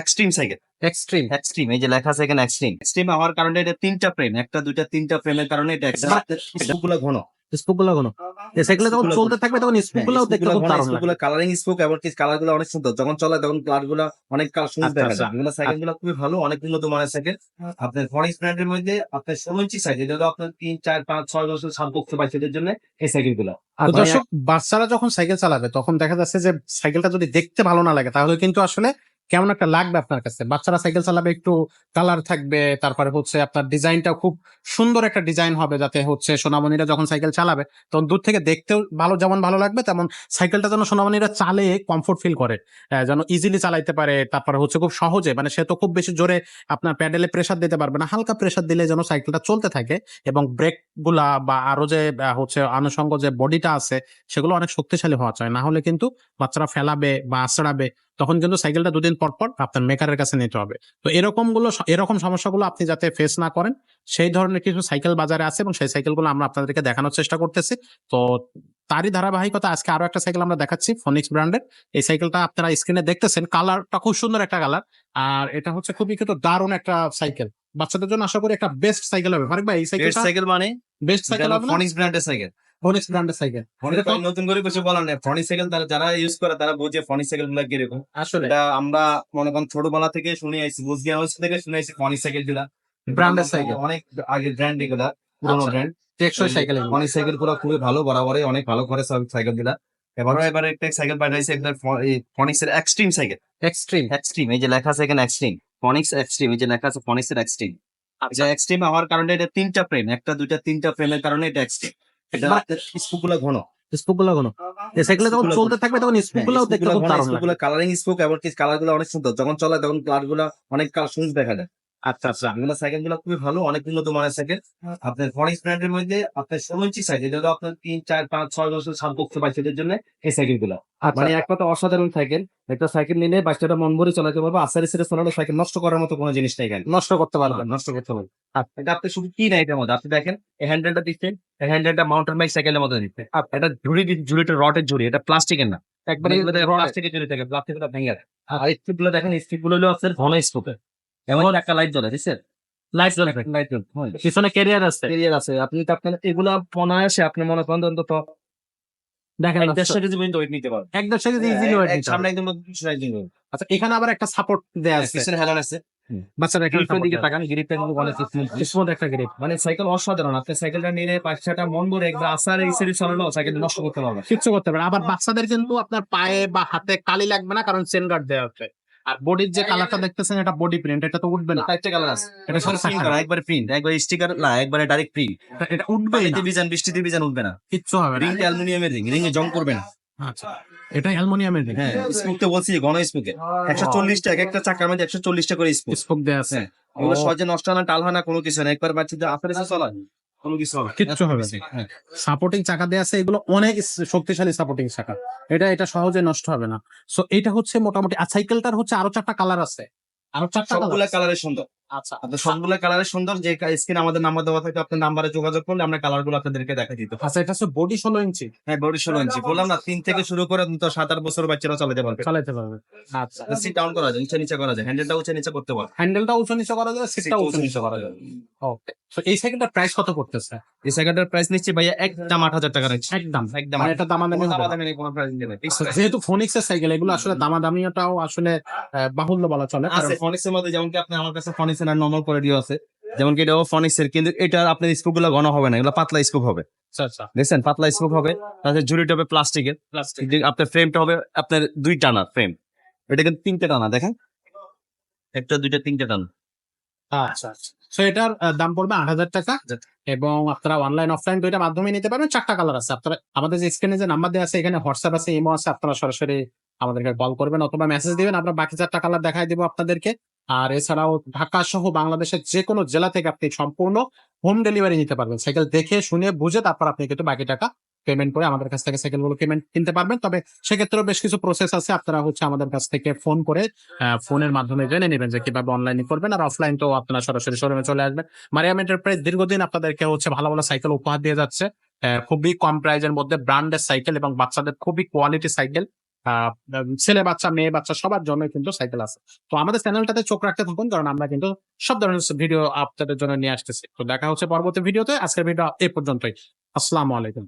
Extreme cycle extreme extreme এই যে লেখা আছে এখানে এক্সট্রিম এক্সট্রিম হওয়ার কারণে এটা তিনটা ফ্রেম একটা দুইটা তিনটা ফ্রেমের কারণে এটা একটা স্পোকগুলো ঘন স্পোকগুলো কোনো যখন চলতে থাকবে তখন স্পোকগুলো দেখতে খুব দারুণ লাগে। কালারিং স্পোক এবং কি কালারগুলো অনেক সুন্দর। যখন চলে তখন কালারগুলো অনেক কালার সুন্দর আচ্ছা, দেখা আচ্ছা। যায়। এগুলো সাইকেলগুলো খুবই ভালো অনেক উন্নত মানের সাইকেল আপনার ফনিক্স ব্র্যান্ডের মধ্যে আপনার ষোলো ইঞ্চি আপনার তিন চার পাঁচ ছয় বছর সামপক্ষ বাচ্চাদের জন্য এই সাইকেলগুলো। তো দর্শক বাচ্চারা যখন সাইকেল চালাবে তখন দেখা যাচ্ছে যে সাইকেলটা যদি দেখতে ভালো না লাগে তাহলে কিন্তু আসলে কেমন একটা লাগবে আপনার কাছে? বাচ্চারা সাইকেল চালাবে, একটু কালার থাকবে, তারপরে হচ্ছে আপনার ডিজাইনটা খুব সুন্দর একটা ডিজাইন হবে যাতে হচ্ছে সোনামণিরা যখন সাইকেল চালাবে, তখন দূর থেকে দেখতেও ভালো, যেমন ভালো লাগবে, তেমন সাইকেলটা যেন সোনামণিরা চালে কমফোর্ট ফিল করে। যেন ইজিলি চালাইতে পারে, তারপরে হচ্ছে খুব সহজে মানে সে তো খুব বেশি জোরে আপনার প্যাডেলে প্রেশার দিতে পারবে না, হালকা প্রেশার দিলে যেন সাইকেলটা চলতে থাকে এবং ব্রেকগুলা বা আরও যে হচ্ছে আনুষঙ্গ যে বডিটা আছে, সেগুলো অনেক শক্তিশালী হওয়া চাই। না হলে কিন্তু বাচ্চারা ফেলাবে বা আছড়াবে। তখন কিন্তু সাইকেলটা দুদিন পর পর আপনার মেকারের কাছে নিতে হবে। তো এরকমগুলো এরকম সমস্যাগুলো আপনি যাতে ফেস না করেন সেই ধরনের কিছু সাইকেল বাজারে আছে এবং সেই সাইকেলগুলো আমরা আপনাদেরকে দেখানোর চেষ্টা করতেছি। তো তারই ধারাবাহিকতা আজকে আরও একটা সাইকেল আমরা দেখাচ্ছি ফনিক্স ব্র্যান্ডের এই সাইকেলটা আপনারা স্ক্রিনে দেখতেছেন কালারটা খুব সুন্দর একটা কালার আর এটা হচ্ছে খুবই কিন্তু দারুণ একটা সাইকেল। বাচ্চাদের জন্য আশা করি একটা বেস্ট সাইকেল হবে। ফারুক ভাই এই সাইকেল সাইকেল মানে? বেস্ট সাইকেল হবে ফনিক্স ব্র্যান্ডের সাইকেল। ফনিক্স ব্র্যান্ডের সাইকেল নতুন করে কিছু বলার নেই। ফনিক্স সাইকেল তারা যারা ইউজ করে তারা বোঝে ফনিক্স সাইকেলগুলা কীরকম। আসলে। এটা আমরা মনে করেন ছোটবেলা থেকে শুনে আইছি বুঝগিয়া হাউস থেকে শুনে আইছি ফনিক্স সাইকেলগুলা। ব্র্যান্ডের সাইকেল অনেক আগে ব্র্যান্ড এগুলা পুরোনো আচ্ছা। ব্র্যান্ড টেকসই সাইকেল ফনিক্স সাইকেলগুলা খুবই ভালো বরাবরই অনেক ভালো করে সব সাইকেলগুলা। এবারে এবারে একটা সাইকেল পাঠাইছে একটা ফনিক্স এর এক্সট্রিম সাইকেল এক্সট্রিম এক্সট্রিম এই যে লেখা আছে এখানে এক্সট্রিম ফনিক্স এক্সট্রিম এই যে লেখা আছে ফনিক্স এর এক্সট্রিম আচ্ছা। এক্সট্রিম হওয়ার কারণে এটা তিনটা ফ্রেম একটা দুইটা তিনটা ফ্রেমের কারণে এটা এক্সট্রিম এটা স্পোকগুলো ঘন। স্পোকগুলো কোনো সাইকেলে যখন চলতে থাকবে তখন দেখতে খুব দারুণ কালারিং স্পোক এবং কি কালারগুলো অনেক সুন্দর। যখন চলে তখন কালারগুলো অনেক কালার সুন্দর দেখা যায়। আচ্ছা আচ্ছা এগুলো সাইকেলগুলো খুবই ভালো অনেক উন্নত মানের সাইকেল আপনার ফনিক্স ব্র্যান্ডের মধ্যে আপনার ষোলো ইঞ্চি সাইজ এটা হলো আপনার তিন চার পাঁচ ছয় বছর সামপক্ষ বাচ্চাদের জন্য এই সাইকেলগুলো। আচ্ছা মানে এক কথা অসাধারণ সাইকেল একটা সাইকেল নিলে বাচ্চাটা মন ভরে চালাতে পারবে আসারে সেরে চালানো সাইকেল নষ্ট করার মতো কোনো জিনিস নাই নষ্ট করতে পারবেন নষ্ট করতে পারবে এটা আপনি শুধু কি নাই এটার মধ্যে? আপনি দেখেন এই হ্যান্ডেলটা দিচ্ছেন এই হ্যান্ডেলটা মাউন্টেন বাইক সাইকেলের মতো দিচ্ছে। এটা ঝুড়ি ঝুড়িটা রডের ঝুড়ি এটা প্লাস্টিকের না। একবারে প্লাস্টিকের ঝুড়ি থাকে প্লাস্টিকটা ভেঙে আর স্টিকগুলো দেখেন স্টিকগুলো হলো আপনার ঘন স্পোকের এমন একটা লাইট জ্বলে বুঝছেন লাইট জ্বলে লাইট জ্বলে পিছনে ক্যারিয়ার আছে। ক্যারিয়ার আছে। আপনি তো আপনার এগুলা অনায়াসে আপনি মনে করেন অন্তত দেখেন এক দেড়শো কেজি পর্যন্ত ওয়েট নিতে পারবেন। এক দেড় সেকেন্ড ইজিলি ওয়েট সামনে একদম আচ্ছা এখানে আবার একটা সাপোর্ট দেয়া আছে। পিছনে হেলান আছে। বাচ্চারা এখানে গ্রিপের দিকে তাকান গ্রিপটা কিন্তু অনেক দেয়া। একটা গ্রিপ মানে সাইকেল অসাধারণ। আপনি সাইকেলটা নিলে বাচ্চাটা মন ভরে একবার আসার এই সিরিজ চালানো সাইকেল নষ্ট করতে পারবে কিচ্ছু করতে পারে আবার বাচ্চাদের কিন্তু আপনার পায়ে বা হাতে কালি লাগবে না কারণ চেন গার্ড দেওয়া আছে। আর বডির যে কালারটা দেখতেছেন এটা বডি প্রিন্ট এটা তো উঠবে না। চারটে কালার আছে। এটা শুধু প্রিন্ট করা একবারে প্রিন্ট একবারে স্টিকার না একবারে ডাইরেক্ট প্রিন্ট এটা- উঠবে পানিতে বিজান বৃষ্টিতে বিজান উঠবে না। কিচ্ছু হবে না। রিং অ্যালুমিনিয়ামের রিং রিং এ জং করবে না। আচ্ছা। এটা অ্যালুমিনিয়ামের রিং হ্যাঁ স্পোক তো বলছি ঘন স্পোকে একশো চল্লিশটা এক একটা চাকার মধ্যে একশো চল্লিশটা করে স্পোক স্পোক দেওয়া আছে। হ্যাঁ। ওগুলো সহজে নষ্ট হয় না টাল হয় না কোনো কিছু না। একবার বাচ্চাদের আফারে চলা। কোনো কিছু হবে কিচ্ছু হবে হ্যাঁ। সাপোর্টিং চাকা দেওয়া আছে এগুলো অনেক শক্তিশালী সাপোর্টিং চাকা। এটা এটা সহজে নষ্ট হবে না। সো এটা হচ্ছে মোটামুটি আর সাইকেলটার হচ্ছে আরও চারটা কালার আছে। আরও চারটা কালার কালারের সুন্দর। আচ্ছা আপনার সবগুলা সুন্দর যে স্ক্রিন আমাদের নাম্বার দেওয়া থাকে আপনার নাম্বারে যোগাযোগ করলে আমরা কালারগুলো আপনাদেরকে দেখা দিত আচ্ছা এটা হচ্ছে বডি ষোলো ইঞ্চি। হ্যাঁ বডি ষোলো ইঞ্চি। বললাম না তিন থেকে শুরু করে তো সাত আট বছর বাচ্চারা চালাতে পারবে। চালাতে পারবে। আচ্ছা। সিট ডাউন করা যায় নিচে নিচে করা যায় হ্যান্ডেলটা উঁচে নিচে করতে পারবে। হ্যান্ডেলটা উঁচু নিচে করা যাবে সিটটা উঁচু নিচে করা যাবে ওকে তো এই সাইকেলটার প্রাইস কত পড়তেছে? এই সাইকেলটার প্রাইস নিচ্ছে ভাইয়া একদম আট হাজার টাকা নিচ্ছে একদম। একদম মানে এটা দামাদামি। দামাদামি কোনো প্রাইস যেহেতু ফোনিক্স সাইকেল এগুলো আসলে দামাদামিটাও আসলে বাহুল্য বলা চলে। আছে ফনিক্সের মধ্যে যেমন কি আপনি আমার কাছে ফনিক্সের আর নর্মাল দিও আছে। যেমন কি এটাও ফনিক্সের কিন্তু এটা আপনার স্পোকগুলো ঘন হবে না এগুলো পাতলা স্পোক হবে। আচ্ছা আচ্ছা। দেখছেন? পাতলা স্পোক হবে তাতে ঝুড়িটা হবে প্লাস্টিকের প্লাস্টিক আপনার ফ্রেমটা হবে আপনার দুই টানা ফ্রেম এটা কিন্তু তিনটে টানা দেখেন। একটা দুইটা তিনটে টানা। আচ্ছা আচ্ছা। সো এটার দাম পড়বে আট হাজার টাকা। আচ্ছা। এবং আপনারা অনলাইন অফলাইন দুইটা মাধ্যমে নিতে পারবেন। চারটা কালার আছে। আপনারা আমাদের যে স্ক্রিনে যে নাম্বার দেওয়া আছে এখানে হোয়াটসঅ্যাপ আছে ইমো আছে। আপনারা সরাসরি আমাদেরকে কল করবেন অথবা মেসেজ দিবেন। আমরা বাকি চারটা কালার দেখাই দিব আপনাদেরকে। আর এছাড়াও ঢাকা সহ বাংলাদেশের যে কোনো জেলা থেকে আপনি সম্পূর্ণ হোম ডেলিভারি নিতে পারবেন। সাইকেল দেখে, শুনে, বুঝে তারপর আপনি কিন্তু বাকি টাকা পেমেন্ট করে আমাদের কাছ থেকে সাইকেলগুলো পেমেন্ট কিনতে পারবেন। তবে সেক্ষেত্রেও বেশ কিছু প্রসেস আছে। আপনারা হচ্ছে আমাদের কাছ থেকে ফোন করে ফোনের মাধ্যমে জেনে নেবেন যে কীভাবে অনলাইনে করবেন। আর অফলাইন তো আপনারা সরাসরি শোরুমে চলে আসবেন। মারিয়াম এন্টারপ্রাইজ দীর্ঘদিন আপনাদেরকে হচ্ছে ভালো ভালো সাইকেল উপহার দিয়ে যাচ্ছে। খুবই কম প্রাইজের মধ্যে ব্র্যান্ডের সাইকেল এবং বাচ্চাদের খুবই কোয়ালিটি সাইকেল। ছেলে বাচ্চা, মেয়ে বাচ্চা সবার জন্য কিন্তু সাইকেল আছে। তো আমাদের চ্যানেলটাতে চোখ রাখতে থাকুন, কারণ আমরা কিন্তু সব ধরনের ভিডিও আপনাদের জন্য নিয়ে আসতেছি। তো দেখা হচ্ছে পরবর্তী ভিডিওতে আজকের ভিডিও এ পর্যন্তই। আসসালামু আলাইকুম।